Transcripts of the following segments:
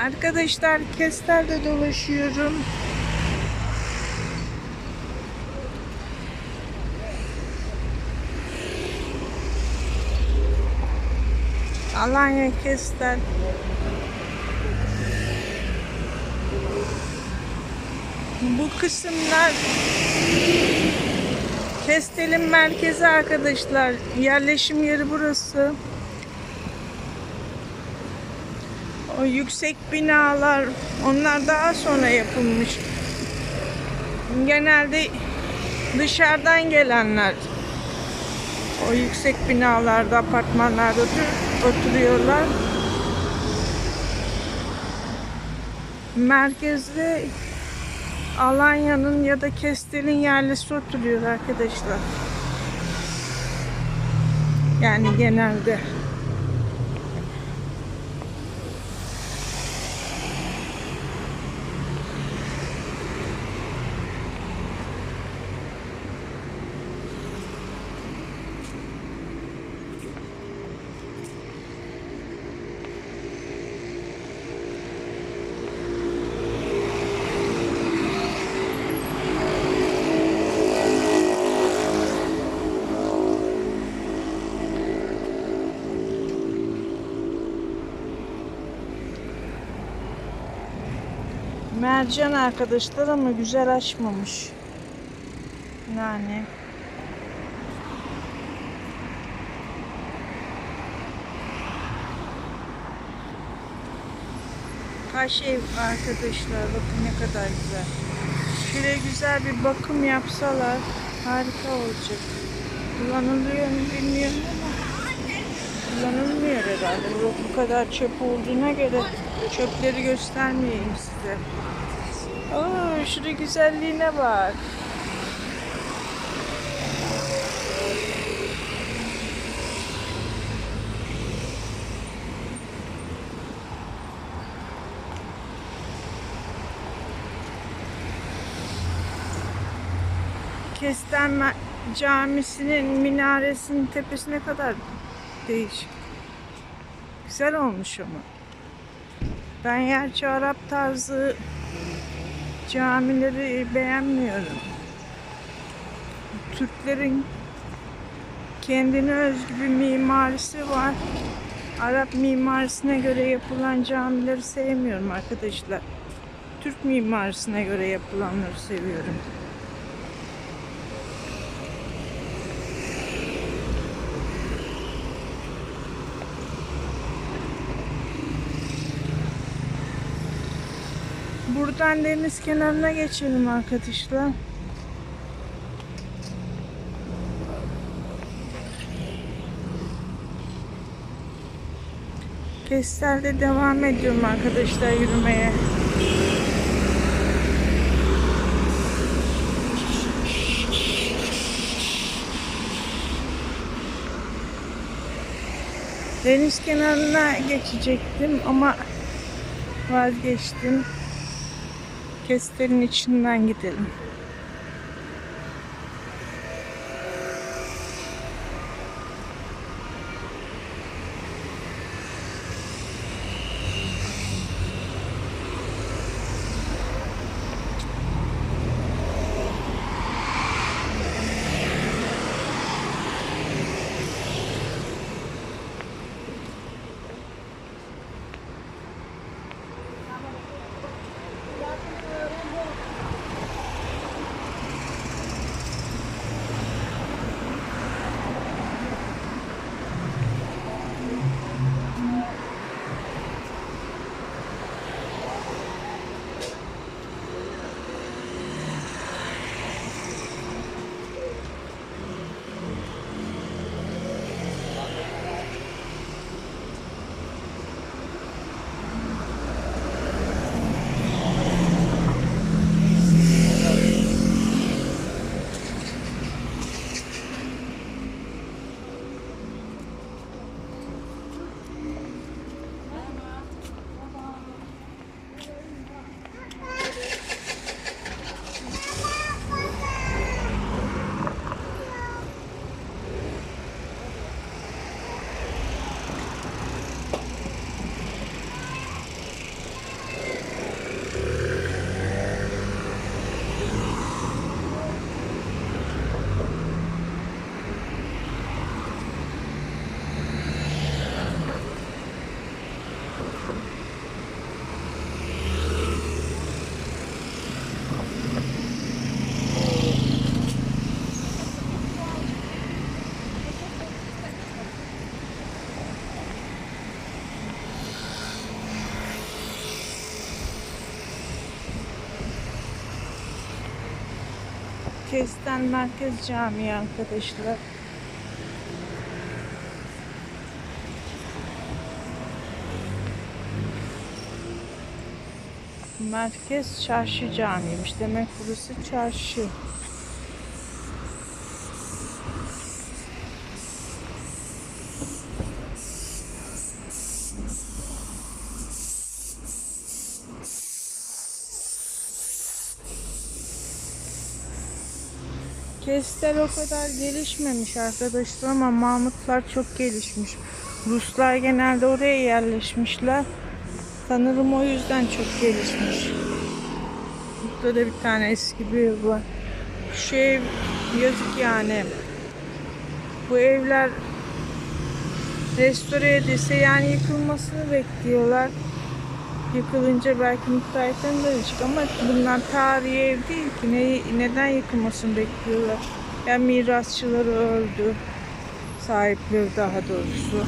Arkadaşlar Kestel'de dolaşıyorum. Alanya Kestel. Bu kısımlar Kestel'in merkezi arkadaşlar. Yerleşim yeri burası. O yüksek binalar onlar daha sonra yapılmış. Genelde dışarıdan gelenler o yüksek binalarda, apartmanlarda otur- oturuyorlar. Merkezde Alanya'nın ya da Kestel'in yerlisi oturuyor arkadaşlar. Yani genelde. Mercan arkadaşlar ama güzel açmamış. Yani. Kaş ev arkadaşlar bakın ne kadar güzel. Şöyle güzel bir bakım yapsalar harika olacak. Kullanılıyor mu bilmiyorum ama kullanılmıyor herhalde. Bu kadar çöp olduğuna göre çöpleri göstermeyeyim size. Oo, şurada güzelliğine bak. Kesten Camisi'nin minaresinin tepesine kadar değişik. Güzel olmuş ama. Ben gerçi Arap tarzı camileri beğenmiyorum. Türklerin kendine özgü bir mimarisi var. Arap mimarisine göre yapılan camileri sevmiyorum arkadaşlar. Türk mimarisine göre yapılanları seviyorum. Buradan deniz kenarına geçelim arkadaşlar. Kestel'de devam ediyorum arkadaşlar yürümeye. Deniz kenarına geçecektim ama vazgeçtim. Kestel'in içinden gidelim. Kesten Merkez Camii arkadaşlar. Merkez Çarşı Camii'ymiş. Demek burası çarşı. Kestel o kadar gelişmemiş arkadaşlar ama Mahmutlar çok gelişmiş. Ruslar genelde oraya yerleşmişler. Sanırım o yüzden çok gelişmiş. Burada da bir tane eski bir ev var. Şu yazık yani. Bu evler restore edilse yani yıkılmasını bekliyorlar. Yıkılınca belki müteahhitten dönecek ama bunlar tarihi ev değil ki. Ne, neden yıkılmasını bekliyorlar? Ya mirasçıları öldü. Sahipleri daha doğrusu.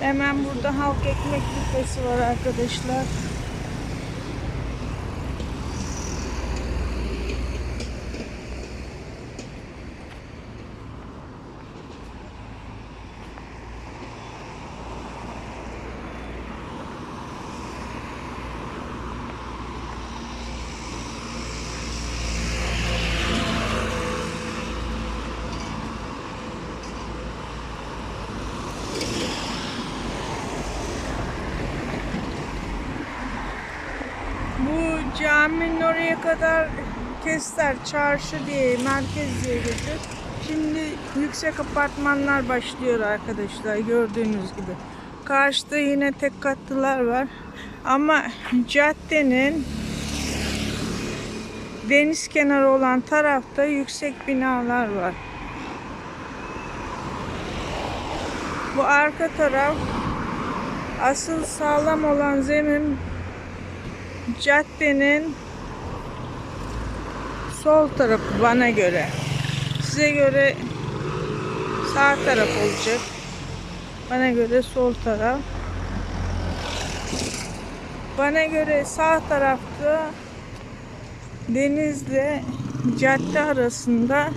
Hemen burada halk ekmek büfesi var arkadaşlar. Bu caminin oraya kadar Kester Çarşı diye, merkez diye geçiyor. Şimdi yüksek apartmanlar başlıyor arkadaşlar gördüğünüz gibi. Karşıda yine tek katlılar var. Ama caddenin deniz kenarı olan tarafta yüksek binalar var. Bu arka taraf asıl sağlam olan zemin caddenin sol tarafı bana göre. Size göre sağ taraf olacak. Bana göre sol taraf. Bana göre sağ tarafta denizle cadde arasında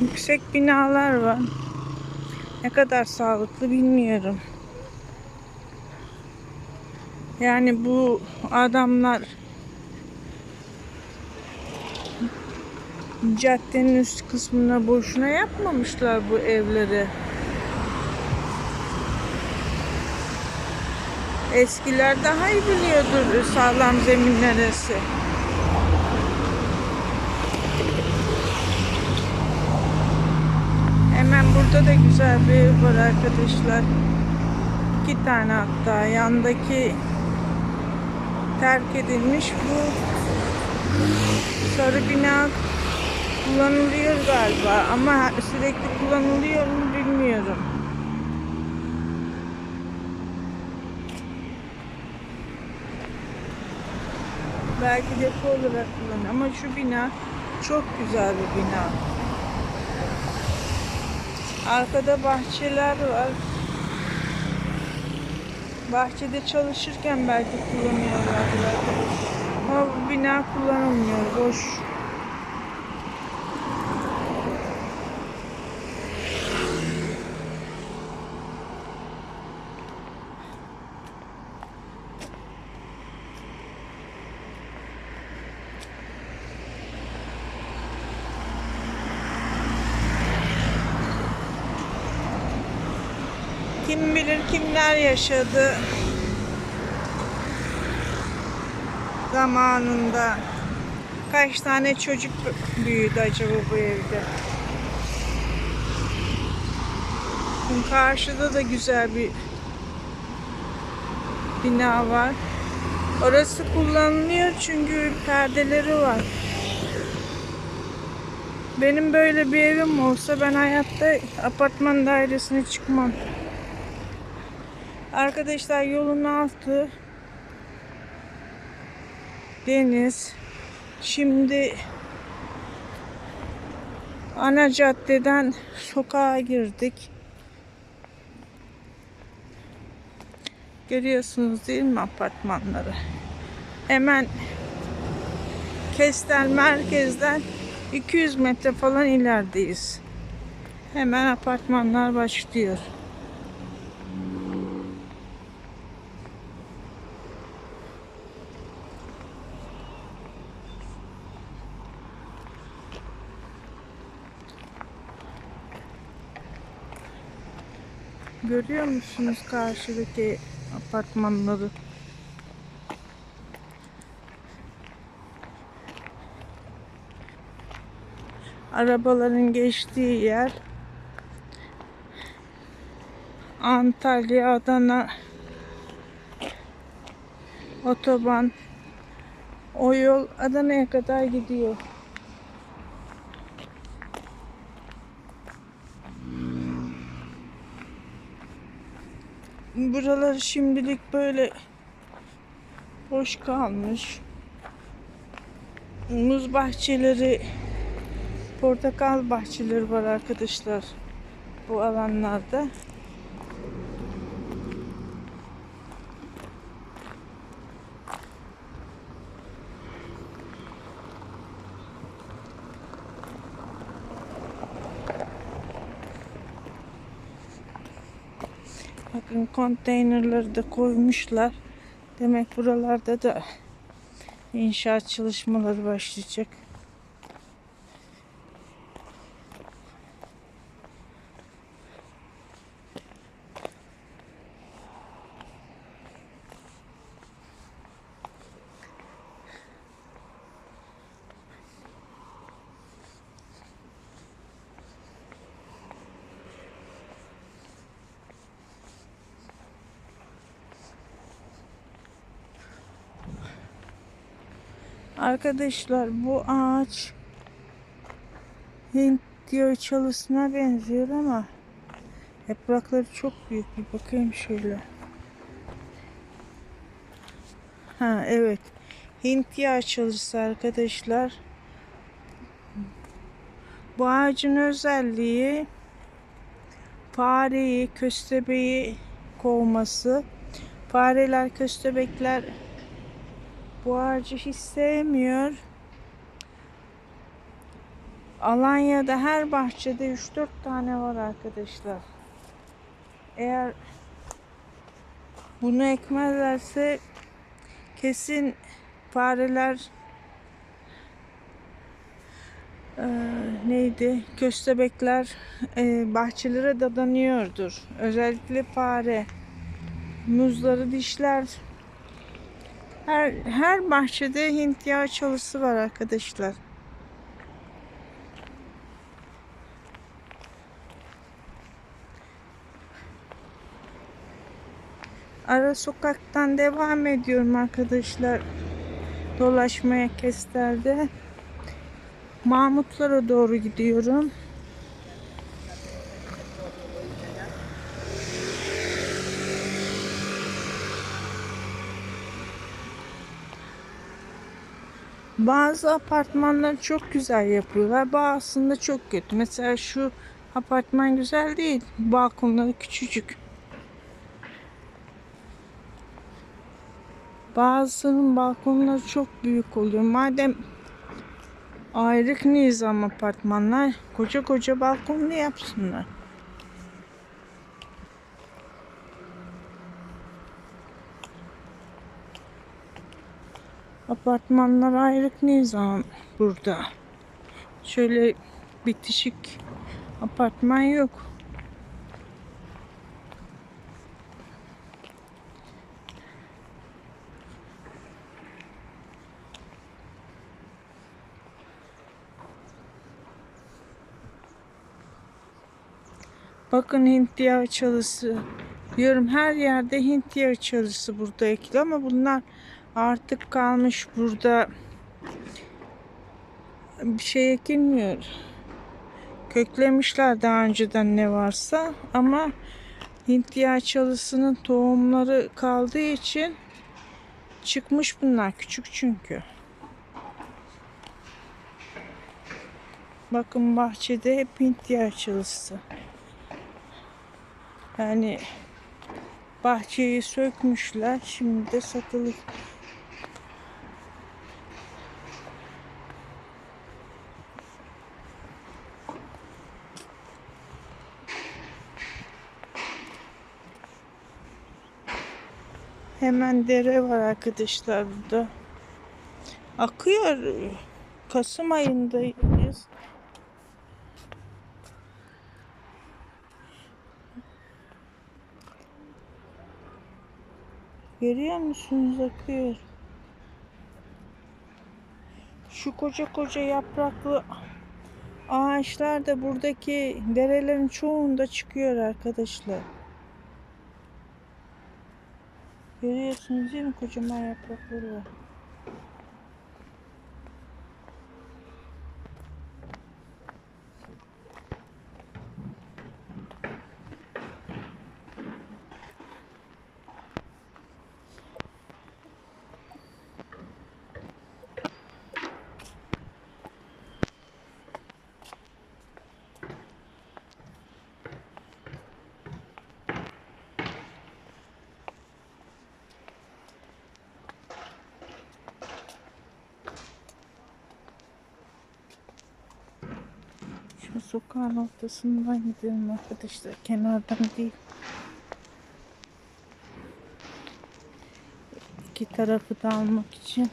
yüksek binalar var. Ne kadar sağlıklı bilmiyorum. Yani bu adamlar caddenin üst kısmına boşuna yapmamışlar bu evleri. Eskiler daha iyi biliyordur sağlam zemin neresi. Hemen burada da güzel bir ev var arkadaşlar. İki tane hatta yandaki terk edilmiş bu sarı bina kullanılıyor galiba ama sürekli kullanılıyor mu bilmiyorum. Belki depo olarak kullanıyor ama şu bina çok güzel bir bina. Arkada bahçeler var. Bahçede çalışırken belki kullanıyorlardı. Ama bu bina kullanılmıyor. Boş. Yaşadı zamanında. Kaç tane çocuk büyüdü acaba bu evde? Şimdi Karşıda da güzel bir bina var. Orası kullanılıyor çünkü perdeleri var. Benim böyle bir evim olsa ben hayatta apartman dairesine çıkmam. Arkadaşlar yolun altı deniz. Şimdi ana caddeden sokağa girdik. Görüyorsunuz değil mi apartmanları? Hemen Kestel merkezden 200 metre falan ilerideyiz. Hemen apartmanlar başlıyor. Görüyor musunuz karşıdaki apartmanları? Arabaların geçtiği yer Antalya, Adana otoban o yol Adana'ya kadar gidiyor. Buralar şimdilik böyle boş kalmış. Muz bahçeleri, portakal bahçeleri var arkadaşlar bu alanlarda. Bakın koymuşlar. Demek buralarda da inşaat çalışmaları başlayacak. Arkadaşlar bu ağaç Hint diyor çalısına benziyor ama yaprakları çok büyük. Bir bakayım şöyle. Ha evet. Hint yağı çalısı arkadaşlar. Bu ağacın özelliği fareyi, köstebeği kovması. Fareler, köstebekler bu ağacı hiç sevmiyor. Alanya'da her bahçede 3-4 tane var arkadaşlar. Eğer bunu ekmezlerse kesin fareler eee, neydi? Köstebekler eee, bahçelere dadanıyordur. Özellikle fare. Muzları dişler. Her, her bahçede Hint yağı çalısı var arkadaşlar. Ara sokaktan devam ediyorum arkadaşlar. Dolaşmaya Kestel'de. Mahmutlara doğru gidiyorum. Bazı apartmanları çok güzel yapıyorlar. Bazısında çok kötü. Mesela şu apartman güzel değil. Balkonları küçücük. Bazısının balkonları çok büyük oluyor. Madem ayrık nizam apartmanlar koca koca balkonlu yapsınlar. Apartmanlar ayrık nizam burada. Şöyle bitişik apartman yok. Bakın Hint yağı çalısı. Diyorum her yerde Hint yağı çalısı burada ekili ama bunlar artık kalmış burada bir şey ekilmiyor. Köklemişler daha önceden ne varsa ama Hint yağ çalısının tohumları kaldığı için çıkmış bunlar küçük çünkü. Bakın bahçede hep Hint yağ çalısı. Yani bahçeyi sökmüşler şimdi de satılık. Hemen dere var arkadaşlar burada. Akıyor. Kasım ayındayız. Görüyor musunuz akıyor. Şu koca koca yapraklı ağaçlar da buradaki derelerin çoğunda çıkıyor arkadaşlar. Görüyorsunuz değil mi kocaman yaprakları sokağın ortasından gidiyorum arkadaşlar. Kenardan değil. İki tarafı da almak için.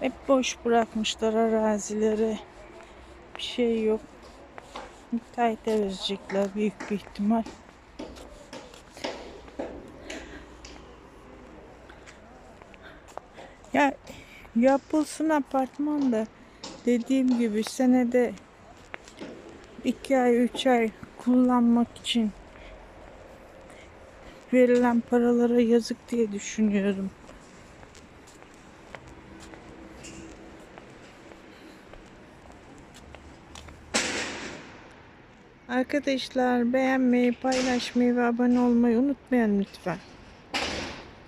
Hep boş bırakmışlar arazileri. Bir şey yok. Müteahhite verecekler büyük bir ihtimal. Ya yapılsın apartman da dediğim gibi senede iki ay üç ay kullanmak için verilen paralara yazık diye düşünüyorum. Arkadaşlar beğenmeyi, paylaşmayı ve abone olmayı unutmayın lütfen.